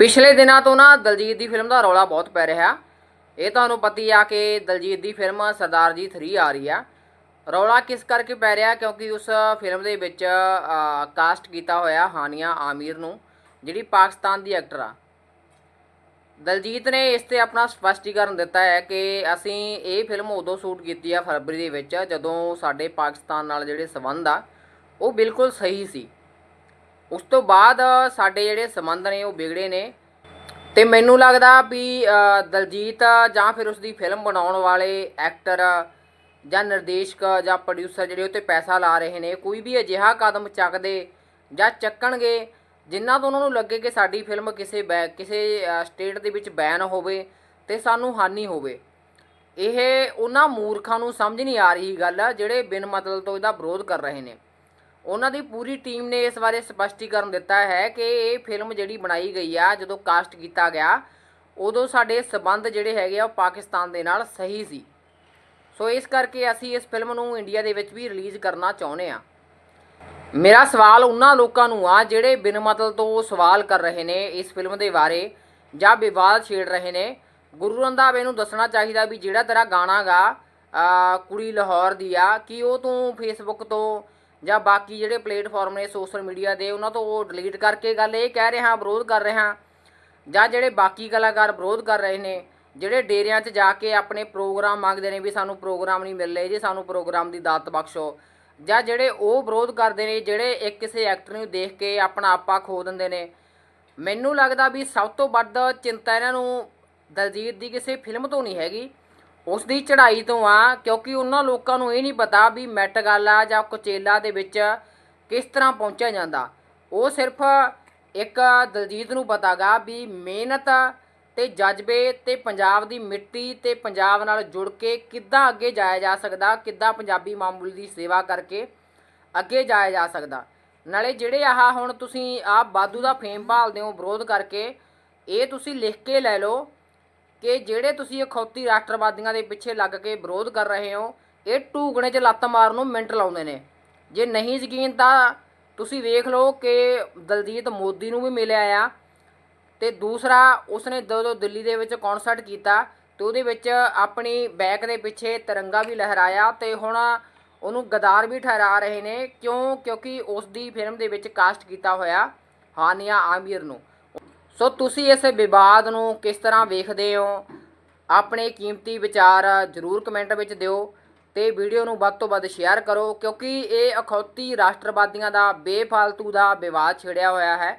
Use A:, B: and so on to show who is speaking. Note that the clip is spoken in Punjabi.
A: ਪਿਛਲੇ ਦਿਨਾਂ ਤੋਂ ਨਾ ਦਲਜੀਤ ਦੀ ਫਿਲਮ ਦਾ ਰੌਲਾ ਬਹੁਤ ਪੈ ਰਿਹਾ। ਇਹ ਤੁਹਾਨੂੰ ਪਤੀ ਆ ਕਿ ਦਲਜੀਤ ਦੀ ਫਿਲਮ ਸਰਦਾਰ ਜੀ 3 ਆ ਰਹੀ ਆ। ਰੌਲਾ ਕਿਸ ਕਰਕੇ ਪੈ ਰਿਹਾ? ਕਿਉਂਕਿ ਉਸ ਫਿਲਮ ਦੇ ਵਿੱਚ ਕਾਸਟ ਕੀਤਾ ਹੋਇਆ ਹਾਨੀਆ ਆਮੀਰ ਨੂੰ, ਜਿਹੜੀ ਪਾਕਿਸਤਾਨ ਦੀ ਐਕਟਰ ਆ। ਦਲਜੀਤ ਨੇ ਇਸ ਤੇ ਆਪਣਾ ਸਪਸ਼ਟੀਕਰਨ ਦਿੱਤਾ ਹੈ ਕਿ ਅਸੀਂ ਇਹ ਫਿਲਮ ਉਦੋਂ ਸ਼ੂਟ ਕੀਤੀ ਆ ਫਰਵਰੀ ਦੇ ਵਿੱਚ, ਜਦੋਂ ਸਾਡੇ ਪਾਕਿਸਤਾਨ ਨਾਲ ਜਿਹੜੇ ਸਬੰਧ ਆ, ਉਹ ਬਿਲਕੁਲ ਸਹੀ ਸੀ। ਉਸ ਤੋਂ ਬਾਅਦ ਸਾਡੇ ਜਿਹੜੇ ਸੰਬੰਧ ਨੇ ਉਹ ਵਿਗੜੇ ਨੇ। ਤੇ ਮੈਨੂੰ ਲੱਗਦਾ ਵੀ ਦਲਜੀਤ ਜਾਂ ਫਿਰ ਉਸ ਦੀ ਫਿਲਮ ਬਣਾਉਣ ਵਾਲੇ ਐਕਟਰ ਜਾਂ ਨਿਰਦੇਸ਼ਕ ਜਾਂ ਪ੍ਰੋਡਿਊਸਰ ਜਿਹੜੇ ਉੱਤੇ ਪੈਸਾ ਲਾ ਰਹੇ ਨੇ, ਕੋਈ ਵੀ ਅਜਿਹਾ ਕਦਮ ਚੱਕਦੇ ਜਾਂ ਚੱਕਣਗੇ ਜਿਨ੍ਹਾਂ ਤੋਂ ਉਹਨਾਂ ਨੂੰ ਲੱਗੇ ਕਿ ਸਾਡੀ ਫਿਲਮ ਕਿਸੇ ਬੈ, ਕਿਸੇ ਸਟੇਟ ਦੇ ਵਿੱਚ ਬੈਨ ਹੋਵੇ ਤੇ ਸਾਨੂੰ ਹਾਨੀ ਹੋਵੇ। ਇਹ ਉਹਨਾਂ ਮੂਰਖਾਂ ਨੂੰ ਸਮਝ ਨਹੀਂ ਆ ਰਹੀ ਗੱਲ, ਜਿਹੜੇ ਬਿਨ ਮਤਲਬ ਤੋਂ ਇਹਦਾ ਵਿਰੋਧ ਕਰ ਰਹੇ ਨੇ। ਉਹਨਾਂ ਦੀ ਪੂਰੀ ਟੀਮ ਨੇ ਇਸ ਬਾਰੇ ਸਪਸ਼ਟੀਕਰਨ ਦਿੱਤਾ ਹੈ ਕਿ ਇਹ ਫਿਲਮ ਜਿਹੜੀ ਬਣਾਈ ਗਈ ਆ, ਜਦੋਂ ਕਾਸਟ ਕੀਤਾ ਗਿਆ, ਉਦੋਂ ਸਾਡੇ ਸਬੰਧ ਜਿਹੜੇ ਹੈਗੇ ਆ, ਉਹ ਪਾਕਿਸਤਾਨ ਦੇ ਨਾਲ ਸਹੀ ਸੀ। ਸੋ ਇਸ ਕਰਕੇ ਅਸੀਂ ਇਸ ਫਿਲਮ ਨੂੰ ਇੰਡੀਆ ਦੇ ਵਿੱਚ ਵੀ ਰਿਲੀਜ਼ ਕਰਨਾ ਚਾਹੁੰਦੇ ਆ। ਮੇਰਾ ਸਵਾਲ ਉਹਨਾਂ ਲੋਕਾਂ ਨੂੰ ਆ, ਜਿਹੜੇ ਬਿਨ ਮਤਲਬ ਤੋਂ ਸਵਾਲ ਕਰ ਰਹੇ ਨੇ ਇਸ ਫਿਲਮ ਦੇ ਬਾਰੇ, ਜਾਂ ਵਿਵਾਦ ਛੇੜ ਰਹੇ ਨੇ। ਗੁਰੂ ਰੰਧਾਵੇ ਨੂੰ ਦੱਸਣਾ ਚਾਹੀਦਾ ਵੀ ਜਿਹੜਾ ਤੇਰਾ ਗਾਣਾ ਗਾ ਕੁੜੀ ਲਾਹੌਰ ਦੀ ਆ, ਕਿ ਉਹ ਤੂੰ ਫੇਸਬੁੱਕ ਤੋਂ ਜਾਂ ਬਾਕੀ ਜਿਹੜੇ ਪਲੇਟਫਾਰਮ ਨੇ ਸੋਸ਼ਲ ਮੀਡੀਆ ਦੇ, ਉਹਨਾਂ ਤੋਂ ਉਹ ਡਿਲੀਟ ਕਰਕੇ ਗੱਲ ਇਹ ਕਹਿ ਰਿਹਾ, ਵਿਰੋਧ ਕਰ ਰਿਹਾ, ਜਾਂ ਜਿਹੜੇ ਬਾਕੀ ਕਲਾਕਾਰ ਵਿਰੋਧ ਕਰ ਰਹੇ ਨੇ, ਜਿਹੜੇ ਡੇਰਿਆਂ 'ਚ ਜਾ ਕੇ ਆਪਣੇ ਪ੍ਰੋਗਰਾਮ ਮੰਗਦੇ ਨੇ ਵੀ ਸਾਨੂੰ ਪ੍ਰੋਗਰਾਮ ਨਹੀਂ ਮਿਲ ਰਹੇ ਜੀ, ਸਾਨੂੰ ਪ੍ਰੋਗਰਾਮ ਦੀ ਦਾਤ ਬਖਸ਼ੋ, ਜਾਂ ਜਿਹੜੇ ਉਹ ਵਿਰੋਧ ਕਰਦੇ ਨੇ, ਜਿਹੜੇ ਇੱਕ ਕਿਸੇ ਐਕਟਰ ਨੂੰ ਦੇਖ ਕੇ ਆਪਣਾ ਆਪਾ ਖੋ ਦਿੰਦੇ ਨੇ, ਮੈਨੂੰ ਲੱਗਦਾ ਵੀ ਸਭ ਤੋਂ ਵੱਧ ਚਿੰਤਾ ਇਹਨਾਂ ਨੂੰ ਦਲਜੀਤ ਦੀ ਕਿਸੇ ਫਿਲਮ ਤੋਂ ਨਹੀਂ ਹੈਗੀ। ਉਸ ਦੀ ਚੜ੍ਹਾਈ ਤੋਂ ਆ, ਕਿਉਂਕਿ ਉਹਨਾਂ ਲੋਕਾਂ ਨੂੰ ਇਹ ਨਹੀਂ ਪਤਾ ਵੀ ਮੈਟਗਾਲਾ ਜਾਂ ਕੋਚੇਲਾ ਦੇ ਵਿੱਚ ਕਿਸ ਤਰ੍ਹਾਂ ਪਹੁੰਚਿਆ ਜਾਂਦਾ। ਉਹ ਸਿਰਫ ਇੱਕ ਦਲਜੀਤ ਨੂੰ ਪਤਾਗਾ ਵੀ ਮਿਹਨਤ ਤੇ ਜਜ਼ਬੇ ਤੇ ਪੰਜਾਬ ਦੀ ਮਿੱਟੀ ਤੇ ਪੰਜਾਬ ਨਾਲ ਜੁੜ ਕੇ ਕਿੱਦਾਂ ਅੱਗੇ ਜਾਇਆ ਜਾ ਸਕਦਾ, ਕਿੱਦਾਂ ਪੰਜਾਬੀ ਮਾਮੂਲੀ ਦੀ ਸੇਵਾ ਕਰਕੇ ਅੱਗੇ ਜਾਇਆ ਜਾ ਸਕਦਾ। ਨਾਲੇ ਜਿਹੜੇ ਆਹ ਹੁਣ ਤੁਸੀਂ ਆਹ ਬਾਦੂ ਦਾ ਫੇਮ ਭਾਲਦੇ ਹੋ ਵਿਰੋਧ ਕਰਕੇ, ਇਹ ਤੁਸੀਂ ਲਿਖ ਕੇ ਲੈ ਲਓ ਕਿ ਜਿਹੜੇ ਤੁਸੀਂ ਅਖੌਤੀ ਰਾਸ਼ਟਰਵਾਦੀਆਂ ਦੇ ਪਿੱਛੇ ਲੱਗ ਕੇ ਵਿਰੋਧ ਕਰ ਰਹੇ ਹੋ, ਇਹ ਟੂਗਣੇ 'ਚ ਲੱਤ ਮਾਰਨ ਨੂੰ ਮਿੰਟ ਲਾਉਂਦੇ ਨੇ। ਜੇ ਨਹੀਂ ਯਕੀਨ ਤਾਂ ਤੁਸੀਂ ਵੇਖ ਲਓ ਕਿ ਦਲਜੀਤ ਮੋਦੀ ਨੂੰ ਵੀ ਮਿਲਿਆ ਆ ਤੇ ਦੂਸਰਾ ਉਸਨੇ ਜਦੋਂ ਦਿੱਲੀ ਦੇ ਵਿੱਚ ਕਨਸਰਟ ਕੀਤਾ ਤੇ ਉਹਦੇ ਵਿੱਚ ਆਪਣੀ ਬੈਕ ਦੇ ਪਿੱਛੇ ਤਿਰੰਗਾ ਵੀ ਲਹਿਰਾਇਆ ਤੇ ਹੁਣ ਉਹਨੂੰ ਗਦਾਰ ਵੀ ਠਹਿਰਾ ਰਹੇ ਨੇ ਕਿਉਂ? ਕਿਉਂਕਿ ਉਸ ਦੀ ਫਿਲਮ ਦੇ ਵਿੱਚ ਕਾਸਟ ਕੀਤਾ ਹੋਇਆ ਹਾਨੀਆ ਆਮੀਰ ਨੂੰ। ਸੋ ਤੁਸੀਂ ਇਸ ਵਿਵਾਦ ਨੂੰ ਕਿਸ ਤਰ੍ਹਾਂ ਵੇਖਦੇ ਹੋ? ਆਪਣੇ ਕੀਮਤੀ ਵਿਚਾਰ ਜ਼ਰੂਰ ਕਮੈਂਟ ਵਿੱਚ ਦਿਓ ਤੇ ਵੀਡੀਓ ਨੂੰ ਵੱਧ ਤੋਂ ਵੱਧ ਸ਼ੇਅਰ ਕਰੋ ਕਿਉਂਕਿ ਇਹ ਅਖੌਤੀ ਰਾਸ਼ਟਰਵਾਦੀਆਂ ਦਾ ਬੇਫਾਲਤੂ ਦਾ ਵਿਵਾਦ ਛਿੜਿਆ ਹੋਇਆ ਹੈ।